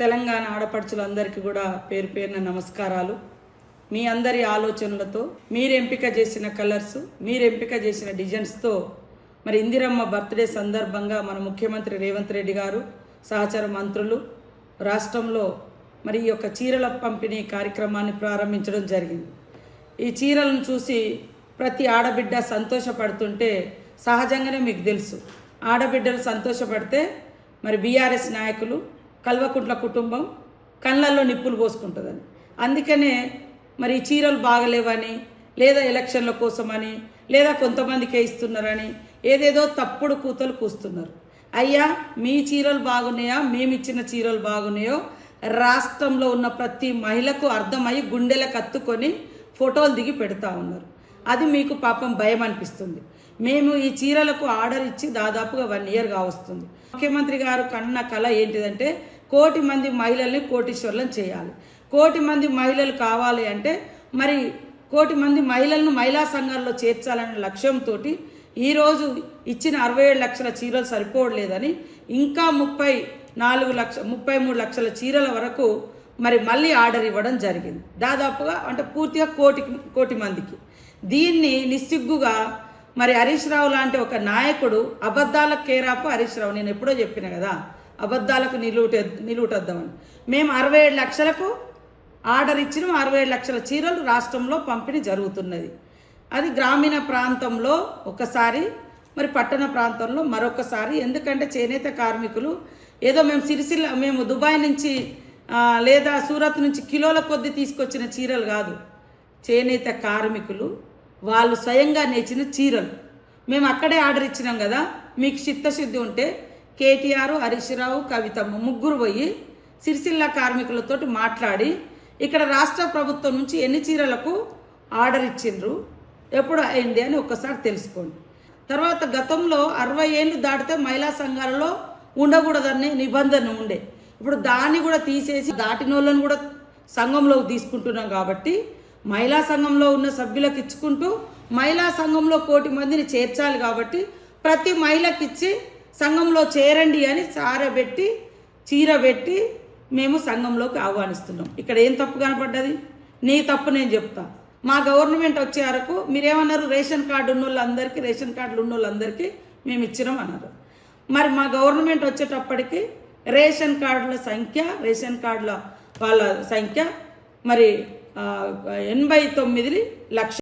తెలంగాణ ఆడపడుచులందరికీ కూడా పేరు పేరున నమస్కారాలు. మీ అందరి ఆలోచనలతో మీరు ఎంపిక చేసిన కలర్స్ మీరు ఎంపిక చేసిన డిజైన్స్తో మరి ఇందిరమ్మ బర్త్డే సందర్భంగా మన ముఖ్యమంత్రి రేవంత్ రెడ్డి గారు సహచర మంత్రులు రాష్ట్రంలో మరి ఈ యొక్క చీరల పంపిణీ కార్యక్రమాన్ని ప్రారంభించడం జరిగింది. ఈ చీరలను చూసి ప్రతి ఆడబిడ్డ సంతోషపడుతుంటే సహజంగానే మీకు తెలుసు. ఆడబిడ్డలు సంతోషపడితే మరి బీఆర్ఎస్ నాయకులు కల్వకుంట్ల కుటుంబం కళ్ళల్లో నిప్పులు పోసుకుంటుందని. అందుకనే మరి చీరలు బాగలేవని లేదా ఎలక్షన్ల కోసమని లేదా కొంతమందికే ఇస్తున్నారని ఏదేదో తప్పుడు కూతలు కూస్తున్నారు. అయ్యా మీ చీరలు బాగున్నాయా? మేము ఇచ్చిన చీరలు బాగున్నాయో? రాష్ట్రంలో ఉన్న ప్రతి మహిళకు అర్థమై గుండెలకు కత్తుకొని ఫోటోలు దిగి పెడతా ఉన్నారు. అది మీకు పాపం భయం అనిపిస్తుంది. మేము ఈ చీరలకు ఆర్డర్ ఇచ్చి దాదాపుగా వన్ ఇయర్ కావస్తుంది. ముఖ్యమంత్రి గారు కన్న కళ ఏంటిదంటే కోటి మంది మహిళల్ని కోటీశ్వర్లను చేయాలి. కోటి మంది మహిళలు కావాలి అంటే మరి కోటి మంది మహిళలను మహిళా సంఘాల్లో చేర్చాలనే లక్ష్యంతో ఈరోజు ఇచ్చిన అరవై ఏడు లక్షల చీరలు సరిపోవట్లేదని ఇంకా ముప్పై నాలుగు లక్ష ముప్పై మూడు లక్షల చీరల వరకు మరి మళ్ళీ ఆర్డర్ ఇవ్వడం జరిగింది. దాదాపుగా అంటే పూర్తిగా కోటి కోటి మందికి. దీన్ని నిస్సిగ్గుగా మరి హరీష్ రావు లాంటి ఒక నాయకుడు అబద్ధాల కేరాపు హరీష్ రావు నేను ఎప్పుడో చెప్పిన కదా అబద్ధాలకు నిలువుట నిలువుటద్దామని. మేము అరవై ఏడు లక్షలకు ఆర్డర్ ఇచ్చిన. అరవై ఏడు లక్షల చీరలు రాష్ట్రంలో పంపిణీ జరుగుతున్నది. అది గ్రామీణ ప్రాంతంలో ఒకసారి మరి పట్టణ ప్రాంతంలో మరొకసారి. ఎందుకంటే చేనేత కార్మికులు ఏదో మేము సిరిసిల్ల మేము దుబాయ్ నుంచి లేదా సూరత్ నుంచి కిలోల కొద్ది తీసుకొచ్చిన చీరలు కాదు. చేనేత కార్మికులు వాళ్ళు స్వయంగా నేర్చిన చీరలు. మేము అక్కడే ఆర్డర్ ఇచ్చినాం కదా. మీకు చిత్తశుద్ధి ఉంటే కేటీఆర్ హరీష్రావు కవితమ్మ ముగ్గురు పోయి సిరిసిల్ల కార్మికులతోటి మాట్లాడి ఇక్కడ రాష్ట్ర ప్రభుత్వం నుంచి ఎన్ని చీరలకు ఆర్డర్ ఇచ్చిండ్రు ఎప్పుడు అయింది అని ఒక్కసారి తెలుసుకోండి. తర్వాత గతంలో అరవై ఏళ్ళు దాటితే మహిళా సంఘాలలో ఉండకూడదనే నిబంధన ఉండే. ఇప్పుడు దాన్ని కూడా తీసేసి దాటిన వాళ్ళని కూడా సంఘంలోకి తీసుకుంటున్నాం కాబట్టి మహిళా సంఘంలో ఉన్న సభ్యులకు ఇచ్చుకుంటూ మహిళా సంఘంలో కోటి మందిని చేర్చాలి కాబట్టి ప్రతి మహిళకి ఇచ్చి సంఘంలో చేరండి అని సారబెట్టి చీర పెట్టి మేము సంఘంలోకి ఆహ్వానిస్తున్నాం. ఇక్కడ ఏం తప్పు కనపడ్డది? నీ తప్పు నేను చెప్తా. మా గవర్నమెంట్ వచ్చే వరకు మీరేమన్నారు? రేషన్ కార్డు ఉన్న వాళ్ళందరికీ రేషన్ కార్డులు ఉన్న వాళ్ళందరికీ మేము ఇచ్చినాం అన్నారు. మరి మా గవర్నమెంట్ వచ్చేటప్పటికి రేషన్ కార్డుల సంఖ్య రేషన్ కార్డుల వాళ్ళ సంఖ్య మరి ఎనభై తొమ్మిది లక్ష